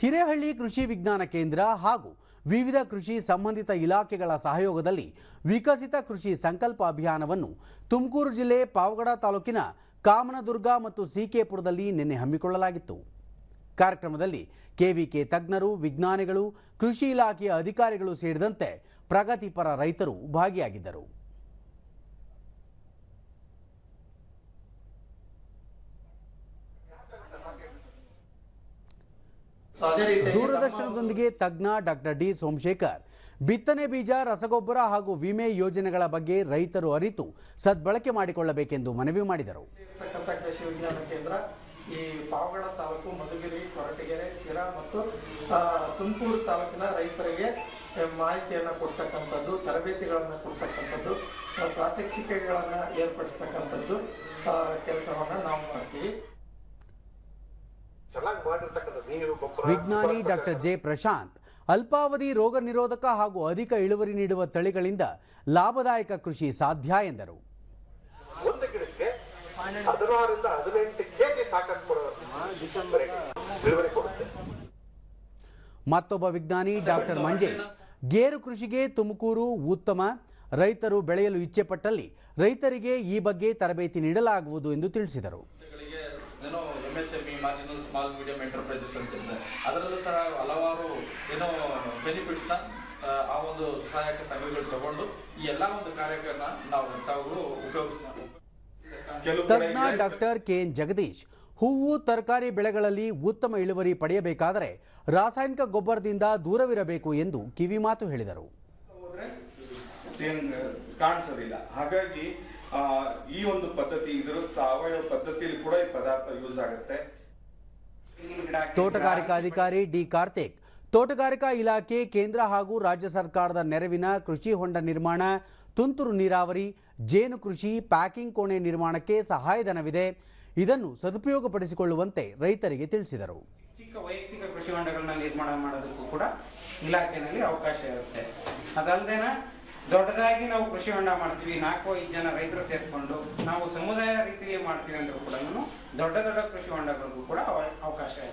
ಹಿರೇಹಳ್ಳಿ ಕೃಷಿ ವಿಜ್ಞಾನ ಕೇಂದ್ರ ಹಾಗೂ ವಿವಿಧ ಕೃಷಿ ಸಂಬಂಧಿತ ಇಲಾಖೆಗಳ ಸಹಯೋಗದಲ್ಲಿ ವಿಕಸಿತ ಕೃಷಿ ಸಂಕಲ್ಪ ಅಭಿಯಾನವನ್ನು ತುಮಕೂರು ಜಿಲ್ಲೆ ಪಾವಗಡ ತಾಲೂಕಿನ ಕಾಮನದುರ್ಗ ಮತ್ತು ಸಿಕೆಪುರದಲ್ಲಿ ನಿನ್ನೆ ಹಮ್ಮಿಕೊಳ್ಳಲಾಗಿತ್ತು. ಕಾರ್ಯಕ್ರಮದಲ್ಲಿ ಕೆವಿಕೆ ತಜ್ಞರು, ವಿಜ್ಞಾನಿಗಳು, ಕೃಷಿ ಇಲಾಖೆಯ ಅಧಿಕಾರಿಗಳು ಸೇರಿದಂತೆ ಪ್ರಗತಿಪರ ರೈತರು ಭಾಗಿಯಾಗಿದ್ದರು. ದೂರದರ್ಶನದೊಂದಿಗೆ ತಜ್ಞ ಡಾಕ್ಟರ್ ಡಿ ಸೋಮಶೇಖರ್. ಬಿತ್ತನೆ ಬೀಜ ರಸಗೊಬ್ಬರ ಹಾಗೂ ವಿಮೆ ಯೋಜನೆಗಳ ಬಗ್ಗೆ ರೈತರು ಅರಿತು ಸದ್ಬಳಕೆ ಮಾಡಿಕೊಳ್ಳಬೇಕೆಂದು ಮನವಿ ಮಾಡಿದರು. ಇರ್ತಕ್ಕಂಥ ಕೃಷಿ ವಿಜ್ಞಾನ ಕೇಂದ್ರ ಈ ಪಾವಗಡ ತಾಲೂಕು ಮಧುಗಿರಿ ಕೊರಟಗೆರೆ ಸಿರಾ ಮತ್ತು ತುಮಕೂರು ತಾಲೂಕಿನ ರೈತರಿಗೆ ಮಾಹಿತಿಯನ್ನು ಕೊಡ್ತಕ್ಕಂಥದ್ದು ತರಬೇತಿಗಳನ್ನು ಕೊಡ್ತಕ್ಕಂಥದ್ದು ಪ್ರಾತ್ಯಕ್ಷಿಕೆಗಳನ್ನು ಏರ್ಪಡಿಸ್ತಕ್ಕಂಥದ್ದು ಕೆಲಸವನ್ನು ನಾವು ಮಾಡ್ತೀವಿ. ಚೆನ್ನಾಗಿ ಮಾಡಿರ್ತಕ್ಕಂಥ ವಿಜ್ಞಾನಿ ಡಾಕ್ಟರ್ ಜೆ ಪ್ರಶಾಂತ್ ಅಲ್ಪಾವಧಿ ರೋಗ ನಿರೋಧಕ ಹಾಗೂ ಅಧಿಕ ಇಳುವರಿ ನೀಡುವ ತಳಿಗಳಿಂದ ಲಾಭದಾಯಕ ಕೃಷಿ ಸಾಧ್ಯ ಎಂದರು. ಒಂದು ಗಿಡಕ್ಕೆ ಹದಿನಾರರಿಂದ ಹದಿನೆಂಟು ಕೆಜಿ ತಾಕತ್ ಇಳುವರಿ ಕೊಡುತ್ತೆ. ಮತ್ತೊಬ್ಬ ವಿಜ್ಞಾನಿ ಡಾಕ್ಟರ್ ಮಂಜೇಶ್ ಗೇರು ಕೃಷಿಗೆ ತುಮಕೂರು ಉತ್ತಮ ರೈತರು ಬೆಳೆಯಲು ಇಚ್ಛೆಪಟ್ಟಲ್ಲಿ ರೈತರಿಗೆ ಈ ಬಗ್ಗೆ ತರಬೇತಿ ನೀಡಲಾಗುವುದು ಎಂದು ತಿಳಿಸಿದರು. ಏನೋ M M E marginal small medium enterprises ಅಂತ ಇದೆ. ಅದರಲ್ಲೂ ಸಹ ಹಲವಾರು ಏನೋ ಬೆನಿಫಿಟ್ಸ್ನ ಆ ಒಂದು ಸಹಾಯಕ ಸಂಘಗಳು ತಗೊಂಡು ಈ ಎಲ್ಲ ಒಂದು ಕಾರ್ಯಕ್ರಮ ನಾವು ತಾವು ಉಪಯೋಗಿಸ್ಕೊಂಡು ತಜ್ಞ ಡಾಕ್ಟರ್ ಕೆ ಎನ್ ಜಗದೀಶ್ ಹೂವು ತರಕಾರಿ ಬೆಳೆಗಳಲ್ಲಿ ಉತ್ತಮ ಇಳುವರಿ ಪಡೆಯಬೇಕಾದರೆ ರಾಸಾಯನಿಕ ಗೊಬ್ಬರದಿಂದ ದೂರವಿರಬೇಕು ಎಂದು ಕಿವಿಮಾತು ಹೇಳಿದರು. ಸೇಮ್ ಕಾಣಿಸೋದಿಲ್ಲ. ಹಾಗಾಗಿ ಆ, ಈ ಒಂದು ಪದ್ಧತಿ ಇದ್ರ ಸಾವಯವ ಪದ್ಧತಿಯಲ್ಲಿ ಕೂಡ ಈ ಪದಾರ್ಥ ಯೂಸ್ ಆಗುತ್ತೆ. ತೋಟಗಾರಿಕಾ ಅಧಿಕಾರಿ ಡಿ ಕಾರ್ತಿಕ್ ತೋಟಗಾರಿಕಾ ಇಲಾಖೆ ಕೇಂದ್ರ ಹಾಗೂ ರಾಜ್ಯ ಸರ್ಕಾರದ ನೆರವಿನ ಕೃಷಿ ಹೊಂಡ ನಿರ್ಮಾಣ ತುಂತುರು ನೀರಾವರಿ ಜೇನು ಕೃಷಿ ಪ್ಯಾಕಿಂಗ್ ಕೋಣೆ ನಿರ್ಮಾಣಕ್ಕೆ ಸಹಾಯಧನವಿದೆ. ಇದನ್ನು ಸದುಪಯೋಗಪಡಿಸಿಕೊಳ್ಳುವಂತೆ ರೈತರಿಗೆ ತಿಳಿಸಿದರು. ಚಿಕ್ಕ ವೈಯಕ್ತಿಕ ಕೃಷಿ ಹೊಂಡಗಳನ್ನ ನಿರ್ಮಾಣ ಮಾಡೋದಕ್ಕೂ ಕೂಡ ಇಲಾಖೆಯಲ್ಲಿ ಅವಕಾಶ ಇರುತ್ತೆ. ಅದಲ್ಲದೇನ ದೊಡ್ಡದಾಗಿ ನಾವು ಕೃಷಿ ಹೊಂಡ ಮಾಡ್ತೀವಿ, ನಾಲ್ಕು ಐದು ಜನ ರೈತರು ಸೇರಿಕೊಂಡು ನಾವು ಸಮುದಾಯ ರೀತಿಯಲ್ಲಿ ಮಾಡ್ತೀವಿ ಅಂದ್ರೂ ಕೂಡ ದೊಡ್ಡ ದೊಡ್ಡ ಕೃಷಿ ಹೊಂಡಗಳಿಗೂ ಕೂಡ ಅವ- ಅವಕಾಶ ಇದೆ.